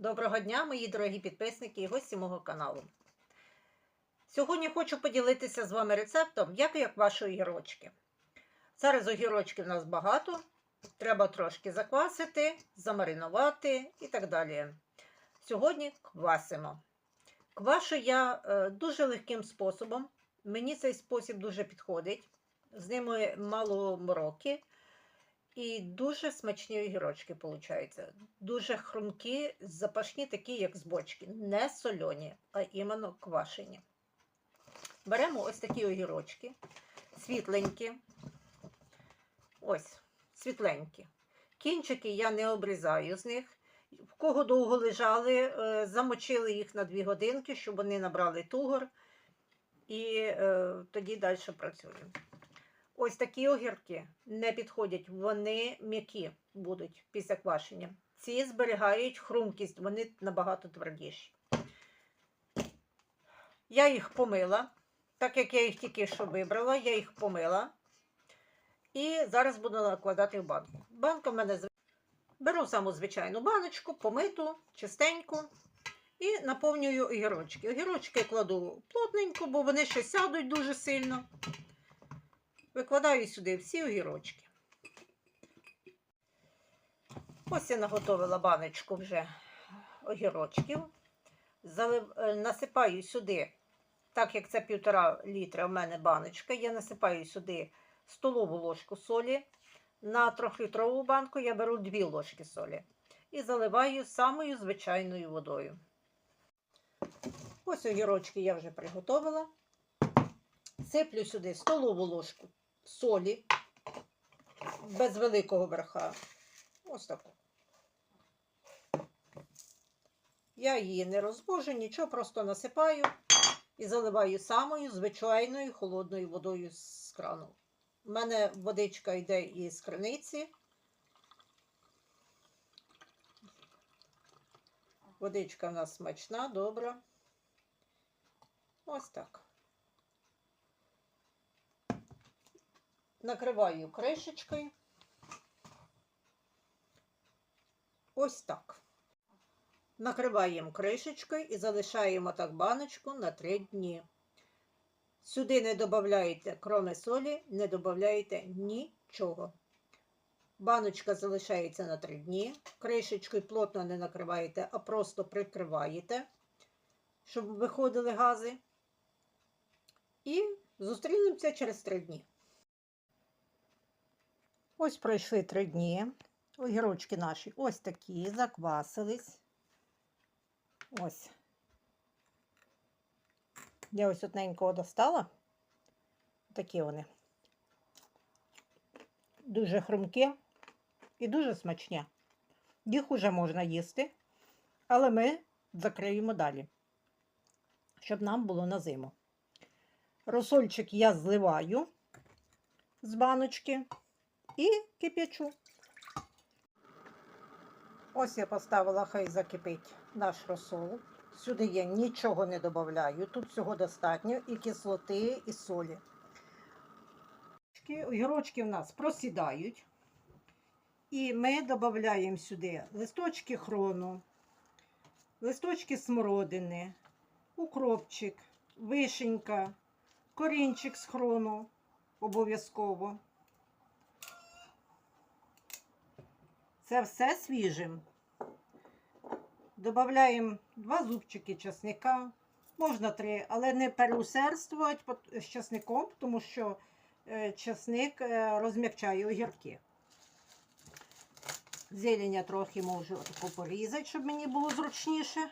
Доброго дня, мої дорогі підписники і гості мого каналу. Сьогодні хочу поділитися з вами рецептом, як і як ваші огірочки. Зараз огірочків у нас багато, треба трошки заквасити, замаринувати і так далі. Сьогодні квасимо. Квашу я е, дуже легким способом. Мені цей спосіб дуже підходить. З ними мало мороки. І дуже смачні огірочки получаються. Дуже хрумкі, запашні, такі, як з бочки. Не сольоні, а іменно квашені. Беремо ось такі огірочки, світленькі. Ось, світленькі. Кінчики я не обрізаю з них. В кого довго лежали, е, замочили їх на 2 годинки, щоб вони набрали тугор. І е, тоді далі працюємо. Ось такі огірки не підходять, вони м'які будуть після квашення. Ці зберігають хрумкість, вони набагато твердіші. Я їх помила, так як я їх тільки що вибрала, я їх помила. І зараз буду накладати в банку. Банка в мене беру саму звичайну баночку, помиту, чистеньку. І наповнюю огірочки. Огірочки кладу плотненько, бо вони ще сядуть дуже сильно. Викладаю сюди всі огірочки. Ось я наготовила баночку вже огірочків. Е, Насипаю сюди, так як це півтора літра в мене баночка, я насипаю сюди столову ложку солі. На трьохлітрову банку я беру 2 ложки солі і заливаю самою звичайною водою. Ось огірочки я вже приготовила. Сиплю сюди столову ложку солі без великого верха. Ось таку. Я її не розбожу, нічого, просто насипаю і заливаю самою звичайною холодною водою з крану. У мене водичка йде із криниці. Водичка в нас смачна, добра. Ось так. Накриваю кришечкою. Ось так. Накриваємо кришечкою і залишаємо так баночку на 3 дні. Сюди не додаєте, кроме солі, не додаєте нічого. Баночка залишається на 3 дні. Кришечкою плотно не накриваєте, а просто прикриваєте, щоб виходили гази. І зустрінемося через 3 дні. Ось пройшли три дні. Огірочки наші ось такі, заквасились. Ось. Я ось одненького достала. Такі вони. Дуже хрумкі і дуже смачні. Їх уже можна їсти, але ми закриємо далі, щоб нам було на зиму. Розсольчик я зливаю з баночки і кип'ячу. Ось я поставила, хай закипить наш розсол. Сюди я нічого не додаю. Тут всього достатньо і кислоти, і солі. Огірочки в нас просідають. І ми додаємо сюди листочки хрону, листочки смородини, укропчик, вишенька, корінчик з хрону обов'язково. Це все свіжим. Додаємо два зубчики чесника, можна три, але не переусердствувати з чесником, тому що е, чесник е, розм'якчає огірки. Зелень трохи можу таку порізати, щоб мені було зручніше.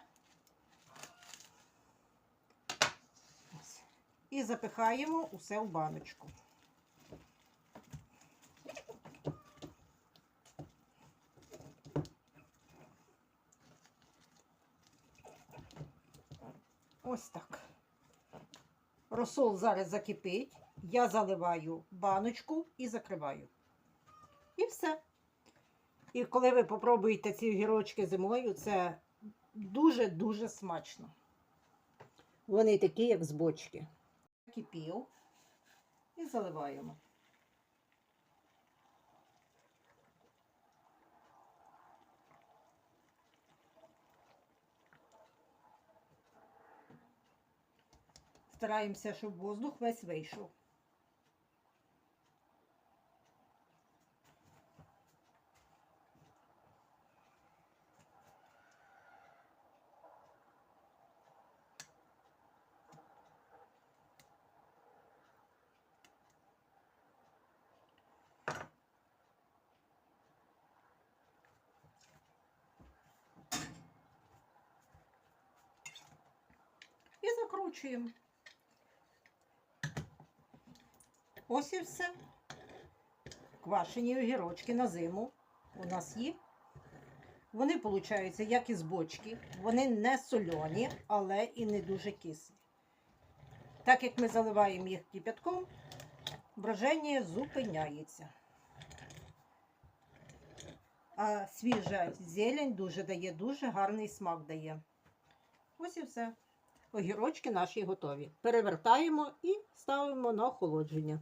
І запихаємо усе в баночку. Ось так. Росол зараз закипить. Я заливаю баночку і закриваю. І все. І коли ви попробуєте ці огірочки зимою, це дуже-дуже смачно. Вони такі, як з бочки. Кипів і заливаємо. Стараємося, щоб воздух весь вийшов. І закручуємо. Ось і все. Квашені огірочки на зиму у нас є. Вони получаються як із бочки. Вони не сольоні, але і не дуже кислі. Так як ми заливаємо їх кипятком, броження зупиняється. А свіжа зелень дуже дає, дуже гарний смак дає. Ось і все. Огірочки наші готові. Перевертаємо і ставимо на охолодження.